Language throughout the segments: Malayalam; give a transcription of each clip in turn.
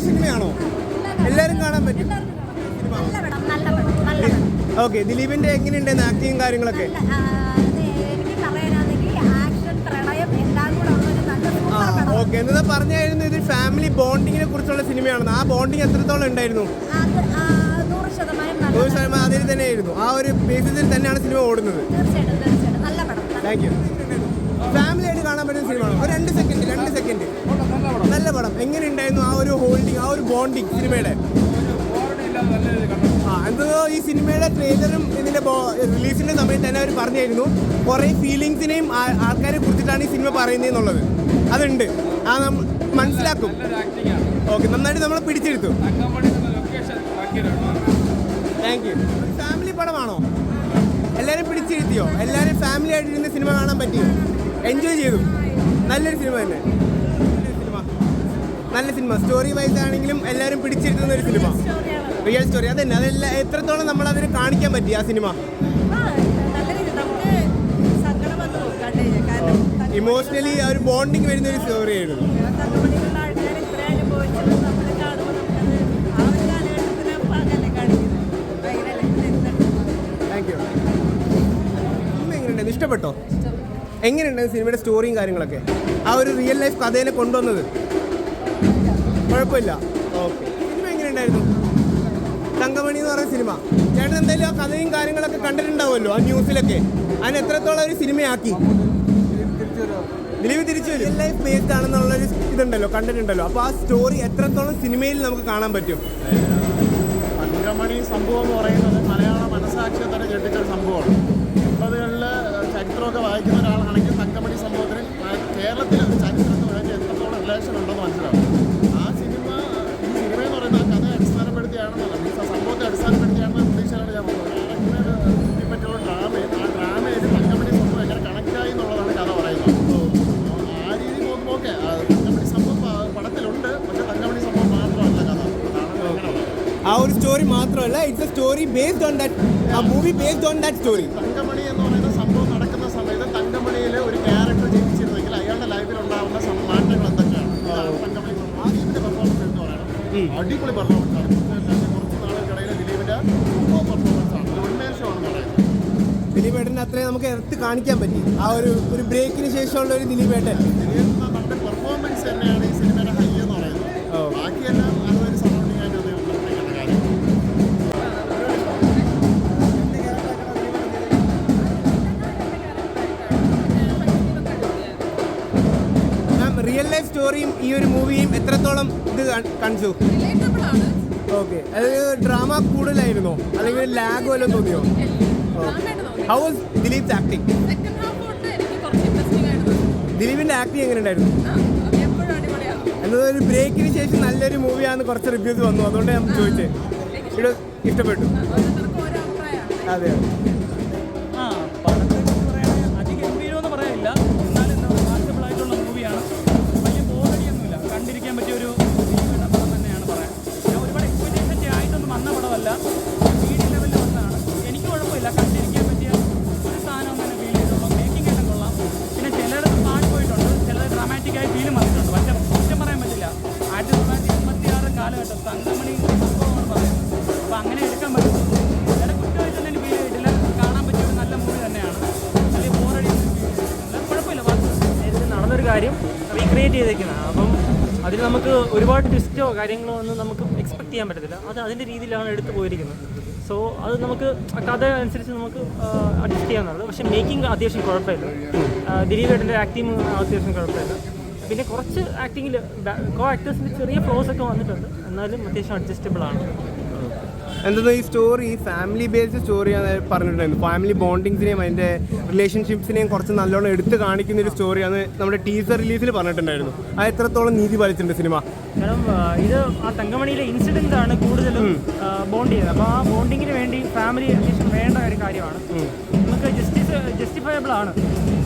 ഫാമിലി സിനിമയാണോ? എല്ലാവരും കാണാൻ പറ്റും. ഓക്കെ ദിലീപിന്റെ എങ്ങനെയുണ്ടായിരുന്നു ആക്ടിങ് കാര്യങ്ങളൊക്കെ? ഓക്കെ എന്നതാ പറഞ്ഞായിരുന്നു ഇത് ഫാമിലി ബോണ്ടിങ്ങിനെ കുറിച്ചുള്ള സിനിമയാണെന്ന്. ആ ബോണ്ടിങ് എത്രത്തോളം ഉണ്ടായിരുന്നു? നൂറ് ശതമാനം അതിൽ തന്നെയായിരുന്നു. ആ ഒരു ബേസിസിൽ തന്നെയാണ് സിനിമ ഓടുന്നത്. താങ്ക് യു ഫാമിലി ആയിട്ട് കാണാൻ പറ്റുന്ന സിനിമയാണ്? ഒരു രണ്ട് സെക്കൻഡ് എങ്ങനെ ഉണ്ടായിരുന്നു ആ ഒരു ഹോൾഡിങ് ആ ഒരു ബോണ്ടിങ് സിനിമയുടെ? ആ എന്തോ ഈ സിനിമയുടെ ട്രെയിലറും ഇതിന്റെ റിലീസിന്റെ സമയത്ത് തന്നെ അവർ പറഞ്ഞായിരുന്നു. കുറേ ഫീലിങ്സിനെയും ആൾക്കാരെ കുറിച്ചിട്ടാണ് ഈ സിനിമ പറയുന്നത് പറയുന്നതെന്നുള്ളത് അതുണ്ട്. ആ നമ്മൾ മനസ്സിലാക്കും. ഓക്കെ നന്നായിട്ട് നമ്മളെ പിടിച്ചെടുത്തു. താങ്ക് യു ഫാമിലി പടമാണോ? എല്ലാവരും പിടിച്ചിരുത്തിയോ? എല്ലാവരും ഫാമിലി ആയിട്ട് ഇരുന്ന് സിനിമ കാണാൻ പറ്റിയോ? എൻജോയ് ചെയ്തു. നല്ലൊരു സിനിമ തന്നെ. നല്ല സിനിമ സ്റ്റോറി വൈസ് ആണെങ്കിലും എല്ലാവരും പിടിച്ചിരുത്തുന്ന ഒരു സിനിമ റിയൽ സ്റ്റോറി അതന്നെ. അതെല്ലാം എത്രത്തോളം നമ്മൾ അതിന് കാണിക്കാൻ പറ്റി ആ സിനിമ ഇമോഷണലി ആ ഒരു ബോണ്ടിങ് വരുന്ന ഒരു സ്റ്റോറി ആയിരുന്നു. താങ്ക് യു എങ്ങനെയുണ്ടായിരുന്നു? ഇഷ്ടപ്പെട്ടോ? എങ്ങനെയുണ്ടായിരുന്നു സിനിമയുടെ സ്റ്റോറിയും കാര്യങ്ങളൊക്കെ? ആ ഒരു റിയൽ ലൈഫ് കഥയിലെ കൊണ്ടുവന്നത്? കുഴപ്പമില്ല. ഓക്കെ. സിനിമ എങ്ങനെയുണ്ടായിരുന്നു? തങ്കമണി എന്ന് പറയുന്ന സിനിമ. ചേട്ടൻ എന്തായാലും ആ കഥയും കാര്യങ്ങളൊക്കെ കണ്ടിട്ടുണ്ടാവുമല്ലോ ആ ന്യൂസിലൊക്കെ. അതിന് എത്രത്തോളം ഒരു സിനിമയാക്കി? ദിലീപ് തിരിച്ചു വരും. ലൈഫ് ബേസ്ഡ് ആണെന്നുള്ളൊരു ഇതുണ്ടല്ലോ കണ്ടിട്ടുണ്ടല്ലോ. അപ്പോൾ ആ സ്റ്റോറി എത്രത്തോളം സിനിമയിൽ നമുക്ക് കാണാൻ പറ്റും? തങ്കമണി സംഭവം എന്ന് പറയുന്നത് മലയാള മനസാക്ഷിയെ തന്നെ ഞെട്ടിച്ച ഒരു സംഭവമാണ് എൺപതുകളിൽ ചരിത്രമൊക്കെ വായിക്കുന്ന ഒരാളാണെങ്കിൽ തങ്കമണി സംഭവത്തിന് കേരളത്തിലെ ഒരു ചരിത്രത്തുമായിട്ട് എത്രത്തോളം റിലേഷൻ ഉണ്ടെന്ന് മനസ്സിലാവും. സിനിമ എന്ന് പറയുന്ന ആ കഥയെ അടിസ്ഥാനപ്പെടുത്തിയാണെന്നല്ല മീൻസ് ആ സംഭവത്തെ അടിസ്ഥാനപ്പെടുത്തിയാണെന്ന പ്രതീക്ഷയാണ് ഞാൻ പറഞ്ഞത്. പറ്റിയുള്ള ഡ്രാമയും ആ ഡ്രാമയിൽ തങ്കമണി സംഭവം എങ്ങനെ കണക്റ്റായി എന്നുള്ളതാണ് കഥ പറയുന്നത്. ആ രീതി നോക്കുമ്പോൾ ഓക്കെ തങ്കമണി സംഭവം പടത്തിലുണ്ട് പക്ഷേ തങ്കമണി സംഭവം മാത്രമല്ല കഥ. അതാണ് ആ ഒരു സ്റ്റോറി മാത്രമല്ല it's a story based on that ആ movie based on that story അടിപൊളി പെർഫോമൻസ് ആണ്. കുറച്ച് നാളുകൾക്കിടയിൽ ദിലീപിന്റെ സൂപ്പർ പെർഫോമൻസ് ആണ്. ഒരു ഉന്മേഷമാണ് പറയുന്നത് ദിലീപേട്ടന്റെ അത്രയും നമുക്ക് എടുത്ത് കാണിക്കാൻ പറ്റി. ആ ഒരു ഒരു ബ്രേക്കിന് ശേഷമുള്ള ഒരു ദിലീപേട്ടൻ. ദിലീപ് പെർഫോമൻസ് തന്നെയാണ് ഈ സ്റ്റോറിയും ഈ ഒരു മൂവിയും എത്രത്തോളം ഇത് കൺസ്യൂ? ഓക്കെ. അത് ഡ്രാമ കൂടുതലായിരുന്നോ? അല്ലെങ്കിൽ ലാഗ് വല്ലതും തോന്നിയോ? ഹൗ വാസ് ദിലീപ് ആക്ടിങ് ദിലീപിന്റെ ആക്ടിങ് എങ്ങനെ ഉണ്ടായിരുന്നു എന്നത് ഒരു ബ്രേക്കിന് ശേഷം നല്ലൊരു മൂവിയാണെന്ന് കുറച്ച് റിവ്യൂസ് വന്നു. അതുകൊണ്ട് ഞാൻ ചോദിച്ചത് ഇഷ്ടപ്പെട്ടു. അതെ. ആറ് കാലഘട്ടം തങ്കമണി സംഭവമാണ് പറയുന്നത് അപ്പോൾ അങ്ങനെ എടുക്കാൻ പറ്റും. വേറെ കുറ്റമായിട്ടൊന്നും ഫീൽ ചെയ്തിട്ടില്ല. കാണാൻ പറ്റിയ നല്ല മൂവി തന്നെയാണ്. അല്ലെങ്കിൽ ബോറടി കുഴപ്പമില്ല നേരത്തെ നടന്നൊരു കാര്യം റീക്രിയേറ്റ് ചെയ്തേക്കുന്നതാണ് അപ്പം അതിൽ നമുക്ക് ഒരുപാട് ട്വിസ്റ്റോ കാര്യങ്ങളോ ഒന്നും നമുക്ക് എക്സ്പെക്ട് ചെയ്യാൻ പറ്റത്തില്ല. അത് അതിന്റെ രീതിയിലാണ് എടുത്തു പോയിരിക്കുന്നത്. സോ അത് നമുക്ക് കഥ അനുസരിച്ച് നമുക്ക് അഡ്ജസ്റ്റ് ചെയ്യാവുന്നതാണ്. പക്ഷേ മേക്കിംഗ് അത്യാവശ്യം കുഴപ്പമില്ല. ആ, ദിലീപ് ഏട്ടന്റെ ആക്ടിങ് അത്യാവശ്യം കുഴപ്പമില്ല. പിന്നെ കുറച്ച് ആക്ടിങ്ങിൽ കോ ആക്ടേഴ്സിന്റെ ചെറിയ ഫ്ലോസ് ഒക്കെ വന്നിട്ടുണ്ട്. എന്നാലും അത്യാവശ്യം അഡ്ജസ്റ്റബിൾ ആണ്. എന്താ ഈ സ്റ്റോറി ഫാമിലി ബേസ്ഡ് സ്റ്റോറിയാണ് പറഞ്ഞിട്ടുണ്ടായിരുന്നു. ഫാമിലി ബോണ്ടിങ്സിനെയും അതിന്റെ റിലേഷൻഷിപ്സിനെയും കുറച്ച് നല്ലോണം എടുത്ത് കാണിക്കുന്ന ഒരു സ്റ്റോറിയാണ് നമ്മുടെ ടീസർ റിലീസിൽ പറഞ്ഞിട്ടുണ്ടായിരുന്നു. അത് എത്രത്തോളം നീതി പാലിച്ചിട്ടുണ്ട് സിനിമ? കാരണം ഇത് ആ തങ്കമണിയിലെ ഇൻസിഡന്റ് ആണ് കൂടുതലും ബോണ്ട് ചെയ്യുന്നത്. അപ്പോൾ ആ ബോണ്ടിങ്ങിന് വേണ്ടി ഫാമിലി അത്യാവശ്യം വേണ്ട ഒരു കാര്യമാണ്. നമുക്ക് ജസ്റ്റിസ് ജസ്റ്റിഫയബിൾ ആണ്.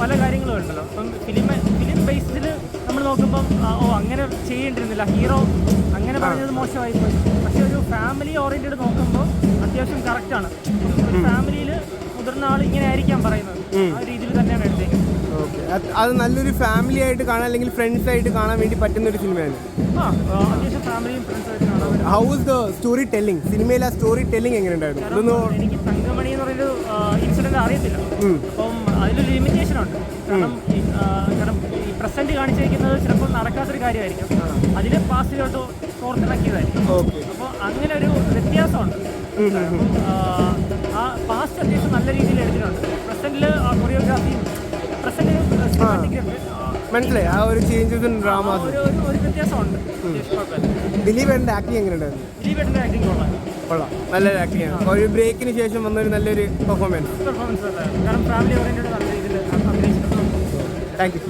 പല കാര്യങ്ങളും ഉണ്ടല്ലോ. അപ്പം ഫിലിം ഫിലിം ബേസ്ഡിൽ നമ്മൾ നോക്കുമ്പം ഓ അങ്ങനെ ചെയ്യേണ്ടിരുന്നില്ല. ഹീറോ അങ്ങനെ പറഞ്ഞത് മോശമായി പോയി പക്ഷെ ഒരു ഫാമിലി ഓറിയന്റഡ് നോക്കുമ്പോൾ അത്യാവശ്യം കറക്റ്റാണ് ഒരു ഫാമിലിയിൽ മുതിർന്ന ആൾ ഇങ്ങനെ ആയിരിക്കാം പറയുന്നത്. ആ രീതിയിൽ തന്നെയാണ് എടുത്തേക്കുന്നത് ഓക്കെ. അത് നല്ലൊരു ഫാമിലി ആയിട്ട് കാണാൻ അല്ലെങ്കിൽ ഫ്രണ്ട്സ് ആയിട്ട് കാണാൻ വേണ്ടി പറ്റുന്ന ഒരു സിനിമയാണ്. ആ അത്യാവശ്യം ഫാമിലിയും ഫ്രണ്ട്സായിട്ട് കാണാൻ പറ്റും. How is the story telling സിനിമയിൽ ആ സ്റ്റോറി ടെല്ലിംഗ് എങ്ങനെ ഉണ്ടായിരുന്നു ഇതൊന്ന് എനിക്ക് തങ്കമണി എന്ന് പറയുന്നൊരു ഇൻസിഡന്റ് അറിയത്തില്ല. അപ്പം അതിലൊരു ലിമിറ്റേഷൻ ഉണ്ട്. കാരണം കാരണം ഈ പ്രസന്റ് കാണിച്ചിരിക്കുന്നത് ചിലപ്പോൾ നടക്കാത്തൊരു കാര്യമായിരിക്കും. അതിൽ പാസ്റ്റിലോട്ട് ഓർത്തിണക്കിയതായിരിക്കും ഓക്കെ. അപ്പോൾ അങ്ങനെ ഒരു വ്യത്യാസമുണ്ട് പാസ്റ്റ് അത്യാവശ്യം നല്ല രീതിയിൽ എടുത്തിട്ടുണ്ട്. പ്രസന്റിൽ കൊറിയോഗ്രാഫിയും പ്രസന്റ് മനസ്സിലായി. ആ ഒരു ചേഞ്ചസ് ഡ്രാമ ഒരു വ്യത്യാസമുണ്ട്. ദിലീപ് എന്റെ ആക്ടിങ് എങ്ങനെ ഉണ്ടായിരുന്നു എന്റെ ആക്ടിങ് കൊള്ളാം. കൊള്ളാം. നല്ലൊരു ആക്ടിങ് ആണ്. ഒരു ബ്രേക്കിന് ശേഷം വന്നൊരു നല്ലൊരു പെർഫോമൻസ് പെർഫോമൻസ് കാരണം ഫാമിലി ഓറിയന്റഡ് നല്ല രീതിയിൽ അഭിനയിച്ചിട്ടുണ്ട് താങ്ക് യു